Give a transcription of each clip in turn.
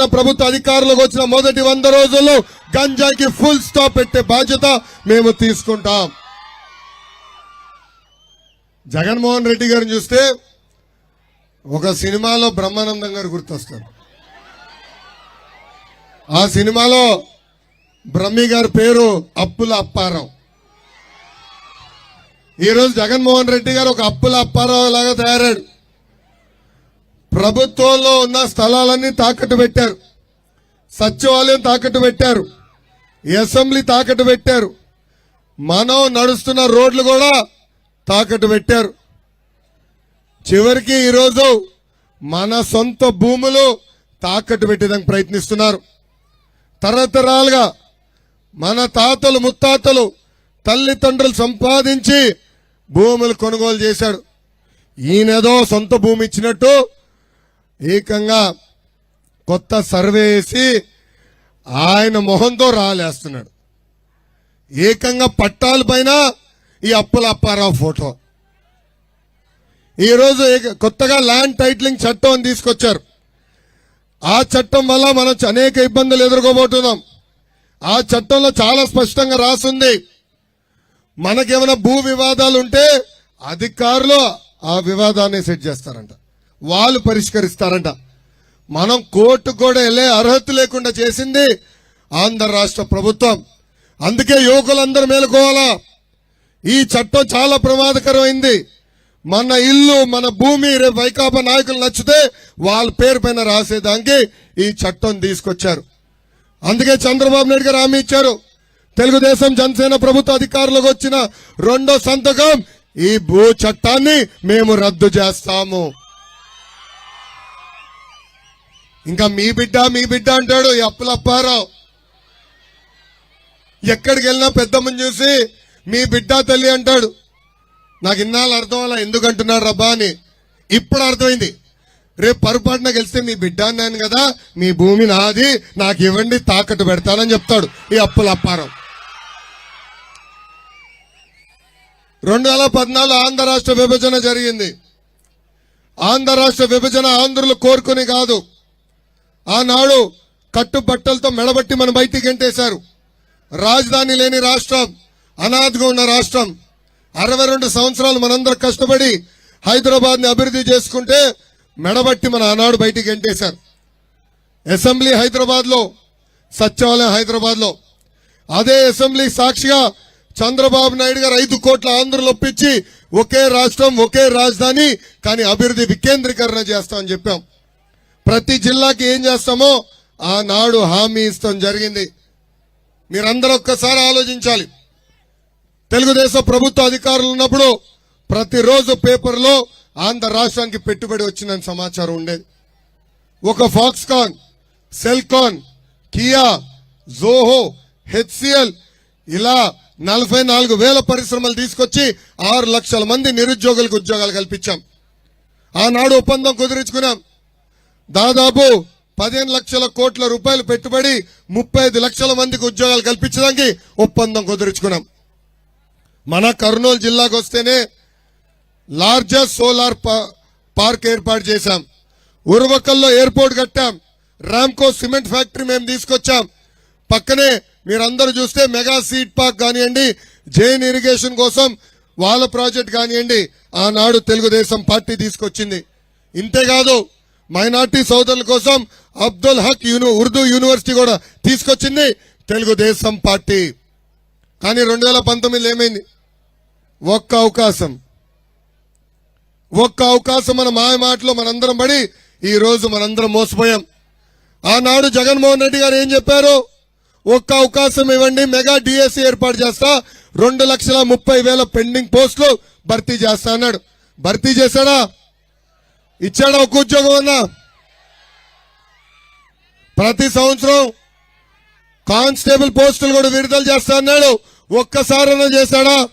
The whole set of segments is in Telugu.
తెలంగాణ ప్రభుత్వ అధికారులకు వచ్చిన మొదటి వంద రోజుల్లో గంజాకి ఫుల్ స్టాప్ పెట్టే బాధ్యత మేము తీసుకుంటాం. జగన్మోహన్ రెడ్డి గారిని చూస్తే ఒక సినిమాలో బ్రహ్మానందం గారు గుర్తొస్తారు. ఆ సినిమాలో బ్రహ్మి గారి పేరు అప్పుల అప్పారావు. ఈరోజు జగన్మోహన్ రెడ్డి గారు ఒక అప్పుల అప్పారావు లాగా తయారాడు ప్రభుత్వంలో ఉన్న స్థలాలన్నీ తాకట్టు పెట్టారు. సచివాలయం తాకట్టు పెట్టారు. అసెంబ్లీ తాకట్టు పెట్టారు. మనం నడుస్తున్న రోడ్లు కూడా తాకట్టు పెట్టారు. చివరికి ఈరోజు మన సొంత భూములు తాకట్టు పెట్టేదానికి ప్రయత్నిస్తున్నారు. తరతరాలుగా మన తాతలు ముత్తాతలు తల్లిదండ్రులు సంపాదించి భూములు కొనుగోలు చేశాడు ఈయనేదో సొంత భూమి ఇచ్చినట్టు ఏకంగా కొత్త సర్వే వేసి ఆయన మొహంతో రాలేస్తున్నాడు. ఏకంగా పట్టాల పైన ఈ అప్పుల అప్పారావు ఫోటో. ఈరోజు కొత్తగా ల్యాండ్ టైటిలింగ్ చట్టం అని తీసుకొచ్చారు. ఆ చట్టం వల్ల మనం అనేక ఇబ్బందులు ఎదుర్కోబోతున్నాం. ఆ చట్టంలో చాలా స్పష్టంగా రాసింది. మనకేమైనా భూ వివాదాలు ఉంటే అధికారులు ఆ వివాదాన్ని సెట్ చేస్తారంట. వాళ్ళు పరిష్కరిస్తారంట. మనం కోర్టు కూడా వెళ్ళే అర్హత లేకుండా చేసింది ఆంధ్ర రాష్ట్ర ప్రభుత్వం. అందుకే యువకులందరూ మేలుకోవాలా? ఈ చట్టం చాలా ప్రమాదకరమైంది. మన ఇల్లు మన భూమి రేపు వైకాపా నాయకులు నచ్చితే వాళ్ళ పేరు పైన రాసేదానికి ఈ చట్టం తీసుకొచ్చారు. అందుకే చంద్రబాబు నాయుడు గారు హామీ ఇచ్చారు. తెలుగుదేశం జనసేన ప్రభుత్వ అధికారులకు వచ్చిన రెండో సంతకం ఈ భూ చట్టాన్ని మేము రద్దు చేస్తాము. ఇంకా మీ బిడ్డ మీ బిడ్డ అంటాడు ఈ అప్పులప్పారావు ఎక్కడికి వెళ్ళినా పెద్దమ్మని చూసి మీ బిడ్డ తల్లి అంటాడు. నాకు ఇన్నాళ్ళు అర్థం అలా ఎందుకు అంటున్నాడు రబ్బా అని. ఇప్పుడు అర్థమైంది. రేపు పొరపాటున గెలిస్తే మీ బిడ్డ అన్నాను కదా మీ భూమి నాది నాకు ఇవ్వండి తాకట్టు పెడతానని చెప్తాడు ఈ అప్పుల అప్పారం రెండు వేల పద్నాలుగు ఆంధ్ర రాష్ట్ర విభజన జరిగింది. ఆంధ్ర రాష్ట్ర విభజన ఆంధ్రులు కోరుకుని కాదు. ఆనాడు కట్టుబట్టలతో మెడబట్టి మన బయటికి గెంటేశారు. రాజధాని లేని రాష్ట్రం అనాథగా ఉన్న రాష్ట్రం. అరవై రెండు సంవత్సరాలు మనందరం కష్టపడి హైదరాబాద్ని అభివృద్ధి చేసుకుంటే మెడబట్టి మన ఆనాడు బయటికి గెంటేశారు. అసెంబ్లీ హైదరాబాద్లో సచివాలయం హైదరాబాద్లో అదే అసెంబ్లీ సాక్షిగా చంద్రబాబు నాయుడు గారు ఐదు కోట్ల ఆంధ్రులు ఒప్పించి ఒకే రాష్ట్రం ఒకే రాజధాని కానీ అభివృద్ధి వికేంద్రీకరణ చేస్తామని చెప్పాం. ప్రతి జిల్లాకి ఏం చేస్తామో ఆనాడు హామీ ఇస్తాం జరిగింది. మీరందరూ ఒక్కసారి ఆలోచించాలి. తెలుగుదేశం ప్రభుత్వ అధికారులు ఉన్నప్పుడు ప్రతిరోజు పేపర్లో ఆంధ్ర రాష్ట్రానికి పెట్టుబడి వచ్చిందని సమాచారం ఉండేది. ఒక Foxconn Celkon Kia Zoho HCL ఇలా నలభై నాలుగు వేల పరిశ్రమలు తీసుకొచ్చి ఆరు లక్షల మంది నిరుద్యోగులకు ఉద్యోగాలు కల్పించాం. ఆనాడు ఒప్పందం కుదిరించుకున్నాం. దాదాపు పదిహేను లక్షల కోట్ల రూపాయలు పెట్టుబడి ముప్పై ఐదు లక్షల మందికి ఉద్యోగాలు కల్పించడానికి ఒప్పందం కుదుర్చుకున్నాం. మన కర్నూలు జిల్లాకు వస్తేనే లార్జెస్ట్ సోలార్ పార్క్ ఏర్పాటు చేశాం. ఉరవకల్లో ఎయిర్పోర్ట్ కట్టాం. రామ్కో సిమెంట్ ఫ్యాక్టరీ మేము తీసుకొచ్చాం. పక్కనే మీరందరూ చూస్తే మెగా సీడ్ పార్క్ కానివ్వండి జైన్ ఇరిగేషన్ కోసం వాళ్ళ ప్రాజెక్ట్ కానివ్వండి ఆనాడు తెలుగుదేశం పార్టీ తీసుకొచ్చింది. ఇంతేకాదు మైనార్టీ సోదరుల కోసం అబ్దుల్ హక్ యూని ఉర్దూ యూనివర్సిటీ కూడా తీసుకొచ్చింది తెలుగుదేశం పార్టీ. కానీ రెండు వేల పంతొమ్మిదిలో ఏమైంది? ఒక్క అవకాశం. ఒక్క అవకాశం మన మాయ మాటలో మనందరం పడి ఈరోజు మనందరం మోసపోయాం. ఆనాడు జగన్మోహన్ రెడ్డి గారు ఏం చెప్పారు? ఒక్క అవకాశం ఇవ్వండి మెగా డిఎస్సి ఏర్పాటు చేస్తా రెండు లక్షల ముప్పై వేల పెండింగ్ పోస్టులు భర్తీ చేస్తా అన్నాడు. భర్తీ చేశాడా? ఇచ్చాడా ఒక ఉద్యోగం అన్నా. ప్రతి సంవత్సరం కానిస్టేబుల్ పోస్టులు కూడా విడుదల చేస్తా అన్నాడు. ఒక్కసారైనా చేశాడా?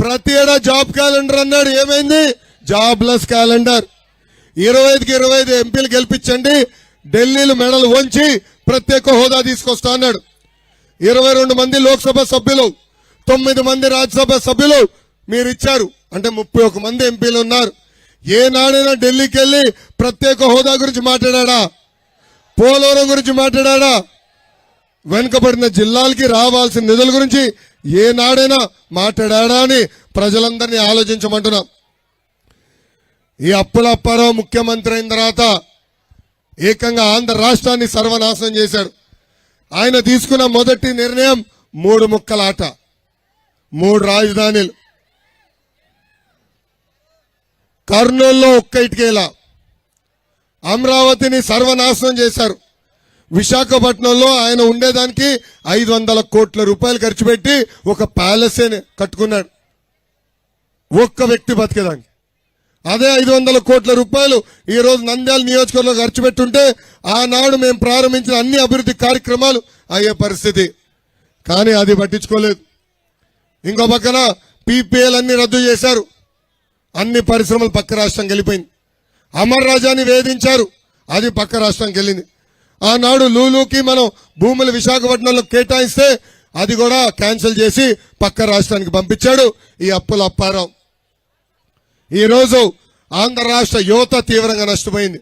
ప్రతి ఏడా జాబ్ క్యాలెండర్ అన్నాడు. ఏమైంది? Jobless calendar. ఇరవై ఐదుకి ఇరవై ఐదు ఎంపీలు గెలిపించండి. ఢిల్లీలు మెడలు వంచి ప్రత్యేక హోదా తీసుకొస్తా అన్నాడు. ఇరవై రెండు మంది లోక్సభ సభ్యులు తొమ్మిది మంది రాజ్యసభ సభ్యులు మీరు ఇచ్చారు. అంటే ముప్పై ఒక మంది ఎంపీలు ఉన్నారు. ఏనాడైనా ఢిల్లీకి వెళ్ళి ప్రత్యేక హోదా గురించి మాట్లాడా పోలవరం గురించి మాట్లాడా వెనుకబడిన జిల్లాలకి రావాల్సిన నిధుల గురించి ఏనాడైనా మాట్లాడా అని ప్రజలందరినీ ఆలోచించమంటున్నాం. ఈ అప్పులప్పారావు ముఖ్యమంత్రి అయిన తర్వాత ఏకంగా ఆంధ్ర రాష్ట్రాన్ని సర్వనాశనం చేశాడు. ఆయన తీసుకున్న మొదటి నిర్ణయం మూడు ముక్కల ఆట మూడు రాజధానులు. కర్నూలులో ఒక్క ఇటుకేలా. అమరావతిని సర్వనాశనం చేశారు. విశాఖపట్నంలో ఆయన ఉండేదానికి ఐదు వందల కోట్ల రూపాయలు ఖర్చు పెట్టి ఒక ప్యాలెస్ కట్టుకున్నాడు. ఒక్క వ్యక్తి బతికేదానికి. అదే ఐదు వందల కోట్ల రూపాయలు ఈరోజు నంద్యాల నియోజకవర్గంలో ఖర్చు పెట్టుంటే ఆనాడు మేము ప్రారంభించిన అన్ని అభివృద్ధి కార్యక్రమాలు అయ్యే పరిస్థితి. కానీ అది పట్టించుకోలేదు. ఇంకో పక్కన పీపీఎల్ అన్ని రద్దు చేశారు. అన్ని పరిశ్రమలు పక్క రాష్ట్రం వెళ్ళిపోయింది అమర్ రాజాని వేధించారు. అది పక్క రాష్ట్రానికి వెళ్ళింది ఆనాడు లూలుకి మనం భూములు విశాఖపట్నంలో కేటాయిస్తే అది కూడా క్యాన్సిల్ చేసి పక్క రాష్ట్రానికి పంపించాడు ఈ అప్పుల అప్పారావు. ఈ రోజు ఆంధ్ర రాష్ట్ర యువత తీవ్రంగా నష్టపోయింది.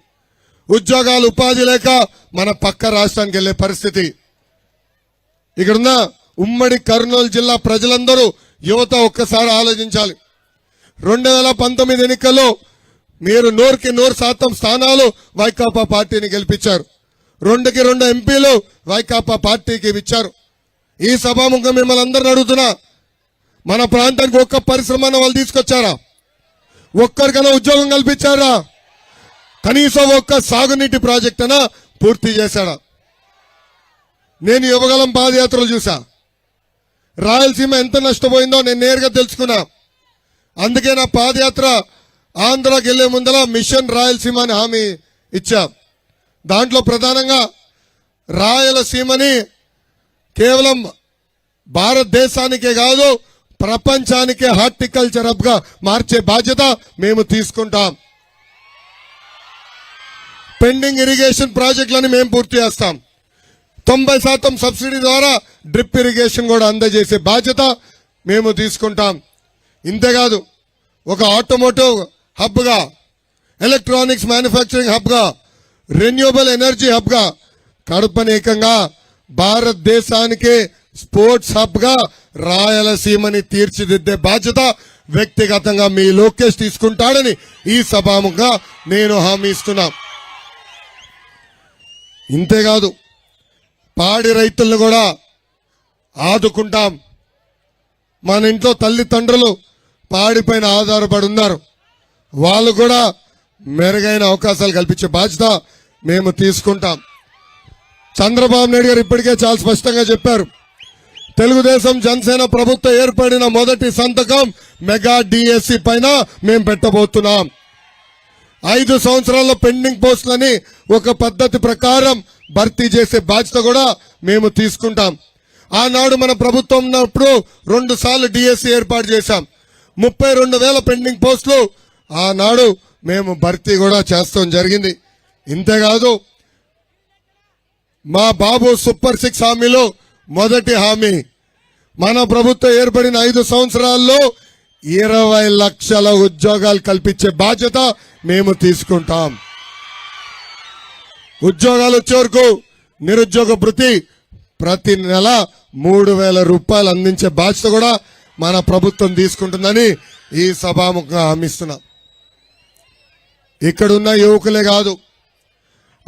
ఉద్యోగాలు ఉపాధి లేక మన పక్క రాష్ట్రానికి వెళ్ళే పరిస్థితి. ఇక్కడున్న ఉమ్మడి కర్నూలు జిల్లా ప్రజలందరూ యువత ఒక్కసారి ఆలోచించాలి. రెండు వేల పంతొమ్మిది ఎన్నికల్లో మీరు నూరుకి నూరు శాతం స్థానాలు వైకాపా పార్టీని గెలిపించారు. రెండుకి రెండు ఎంపీలు వైకాపా పార్టీకి ఇచ్చారు. ఈ సభాముఖం మిమ్మల్ని అందరిని అడుగుతున్నా మన ప్రాంతానికి ఒక్క పరిశ్రమ వాళ్ళు తీసుకొచ్చారా? ఒక్కరికైనా ఉద్యోగం కల్పించారా? కనీసం ఒక్క సాగునీటి ప్రాజెక్ట్ అయినా పూర్తి చేశాడా? నేను యువగలం పాదయాత్రలు చూసా. రాయలసీమ ఎంత నష్టపోయిందో నేను నేరుగా తెలుసుకున్నా. అందుకే నా పాదయాత్ర ఆంధ్రాకి వెళ్ళే ముందర మిషన్ రాయలసీమ అని హామీ ఇచ్చా. దాంట్లో ప్రధానంగా రాయలసీమని కేవలం భారతదేశానికే కాదు ప్రపంచానికే హార్టికల్చర్ హబ్గా మార్చే బాధ్యత మేము తీసుకుంటాం. పెండింగ్ ఇరిగేషన్ ప్రాజెక్టులని మేము పూర్తి చేస్తాం. తొంభై శాతం సబ్సిడీ ద్వారా డ్రిప్ ఇరిగేషన్ కూడా అందజేసే బాధ్యత మేము తీసుకుంటాం. ఇంతేకాదు ఒక ఆటోమోటివ్ హబ్గా ఎలక్ట్రానిక్స్ మ్యానుఫ్యాక్చరింగ్ హబ్గా రెన్యూబుల్ ఎనర్జీ హబ్గా కడపనేకంగా భారతదేశానికే స్పోర్ట్స్ హబ్గా రాయలసీమని తీర్చిదిద్దే బాధ్యత వ్యక్తిగతంగా మీ లోకేష్ తీసుకుంటాడని ఈ సభాముఖంగా నేను హామీ ఇస్తున్నా. ఇంతేకాదు పాడి రైతులను కూడా ఆదుకుంటాం. మన ఇంట్లో తల్లిదండ్రులు పాడిపైన ఆధారపడి ఉన్నారు వాళ్ళు కూడా మెరుగైన అవకాశాలు కల్పించే బాధ్యత మేము తీసుకుంటాం. చంద్రబాబు నాయుడు గారు ఇప్పటికే చాలా స్పష్టంగా చెప్పారు. తెలుగుదేశం జనసేన ప్రభుత్వం ఏర్పడిన మొదటి సంతకం మెగా డిఎస్సి పైన మేము పెట్టబోతున్నాం. ఐదు సంవత్సరాల్లో పెండింగ్ పోస్టులని ఒక పద్ధతి ప్రకారం భర్తీ చేసే బాధ్యత కూడా మేము తీసుకుంటాం. ఆనాడు మన ప్రభుత్వం ఉన్నప్పుడు రెండు సార్లు డిఎస్సి ఏర్పాటు చేశాం. ముప్పై రెండు వేల పెండింగ్ పోస్టులు. ఆనాడు మేము భర్తీ కూడా చేస్తాం జరిగింది. ఇంతేకాదు మా బాబు సూపర్ సిక్స్ హామీలో మొదటి హామీ. మన ప్రభుత్వం ఏర్పడిన ఐదు సంవత్సరాల్లో ఇరవై లక్షల ఉద్యోగాలు కల్పించే బాధ్యత మేము తీసుకుంటాం. ఉద్యోగాలు వచ్చేవరకు నిరుద్యోగ భృతి ప్రతి నెల మూడు వేల రూపాయలు అందించే బాధ్యత కూడా మన ప్రభుత్వం తీసుకుంటుందని ఈ సభాముఖంగా హామీస్తున్నాం. ఇక్కడున్న యువకులే కాదు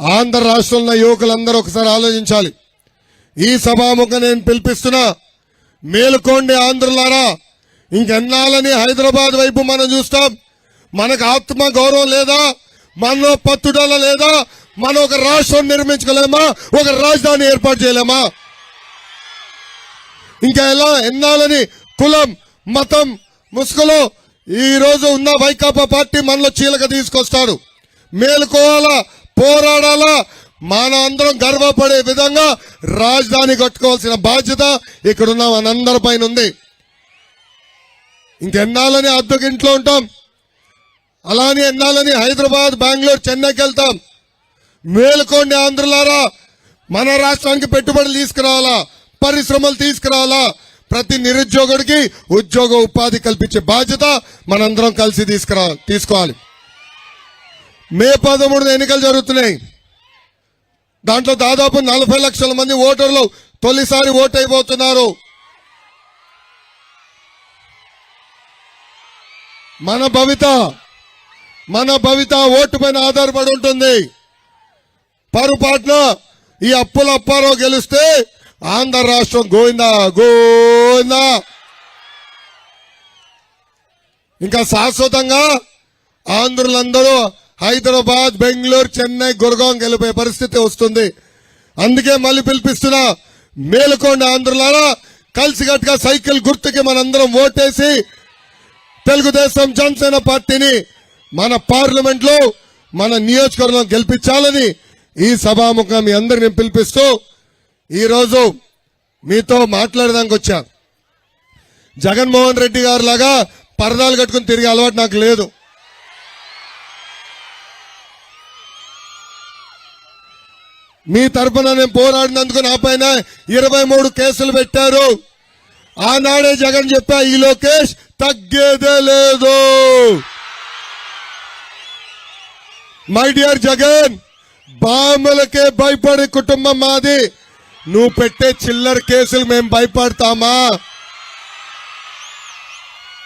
ఆంధ్ర రాష్ట్రంలో ఉన్న యువకులందరూ ఒకసారి ఆలోచించాలి. ఈ సభాముఖం నేను పిలిపిస్తున్నా మేలుకోండి ఆంధ్రులారా. ఇంకెన్నాళ్ళని హైదరాబాద్ వైపు మనం చూస్తాం. మనకు ఆత్మ గౌరవం లేదా మనలో పట్టుదల లేదా మనం ఒక రాష్ట్రం నిర్మించగలేమా ఒక రాజధాని ఏర్పాటు చేయలేమా? ఇంకా ఎలా ఎన్నాళ్ళని కులం మతం ముసుగులో ఈ రోజు ఉన్న వైకాపా పార్టీ మనలో చీలక తీసుకొస్తాడు. మేలుకోవాలా పోరాడాలా? మన అందరం గర్వపడే విధంగా రాజధాని కట్టుకోవాల్సిన బాధ్యత ఇక్కడున్న మనందరి పైన ఉంది. ఇంకెన్నాళ్ళని అద్దెకింట్లో ఉంటాం. అలానే ఎన్నాళ్ళని హైదరాబాద్ బెంగళూరు చెన్నైకి వెళ్తాం. మేలుకోండి ఆంధ్రులారా. మన రాష్ట్రానికి పెట్టుబడులు తీసుకురావాలా? పరిశ్రమలు తీసుకురావాలా? ప్రతి నిరుద్యోగుడికి ఉద్యోగ ఉపాధి కల్పించే బాధ్యత మనందరం కలిసి తీసుకురా తీసుకోవాలి. మే పదమూడున ఎన్నికలు జరుగుతున్నాయి. దాంట్లో దాదాపు నలభై లక్షల మంది ఓటర్లు తొలిసారి ఓటైపోతున్నారు. మన భవిత మన భవిత ఓటు పైన ఆధారపడి ఉంటుంది. పొరపాటున ఈ అప్పుల అప్పారావు గెలిస్తే ఆంధ్ర రాష్ట్రం గోవిందా గో గోవిందా ఇంకా శాశ్వతంగా ఆంధ్రులందరూ హైదరాబాద్ బెంగళూరు చెన్నై గురగాం గెలిపే పరిస్థితి వస్తుంది. అందుకే మళ్ళీ పిలిపిస్తున్నా మేలుకోండి ఆంధ్రులారా. కలిసికట్టుగా సైకిల్ గుర్తుకి మనందరం ఓటేసి తెలుగుదేశం జనసేన పార్టీని మన పార్లమెంట్లో మన నియోజకవర్గం గెలిపించాలని ఈ సభాముఖం మీ అందరిని పిలిపిస్తూ ఈ రోజు మీతో మాట్లాడడానికి వచ్చాను. జగన్మోహన్ రెడ్డి గారు లాగా పరదాలు కట్టుకుని తిరిగే అలవాటు నాకు లేదు. మీ తరపున నేను పోరాడినందుకు నా పైన ఇరవై మూడు కేసులు పెట్టారు. ఆనాడే జగన్ చెప్పా ఈ లోకేష్ తగ్గేదే లేదు. మై డియర్ జగన్ బాంబులకే భయపడే కుటుంబం మాది. నువ్వు పెట్టే చిల్లర కేసులు మేము భయపడతామా?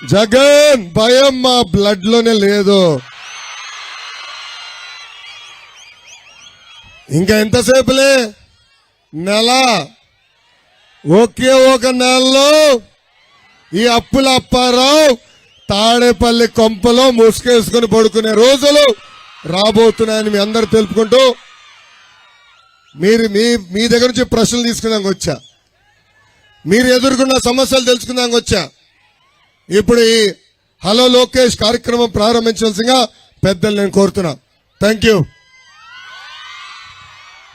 జగన్ భయం మా బ్లడ్లోనే లేదు. ఇంకా ఎంతసేపులే? నెల. ఒకే ఒక నెలలో ఈ అప్పుల అప్పారావు తాడేపల్లి కొంపలో ముసుకేసుకుని పడుకునే రోజులు రాబోతున్నాయని మీ అందరు తెలుపుకుంటూ మీరు మీ మీ దగ్గర నుంచి ప్రశ్నలు తీసుకున్నాక వచ్చా. మీరు ఎదుర్కొన్న సమస్యలు తెలుసుకున్నాక వచ్చా. ఇప్పుడు ఈ హలో లోకేష్ కార్యక్రమం ప్రారంభించాల్సిందిగా పెద్దలు నేను కోరుతున్నా. Thank you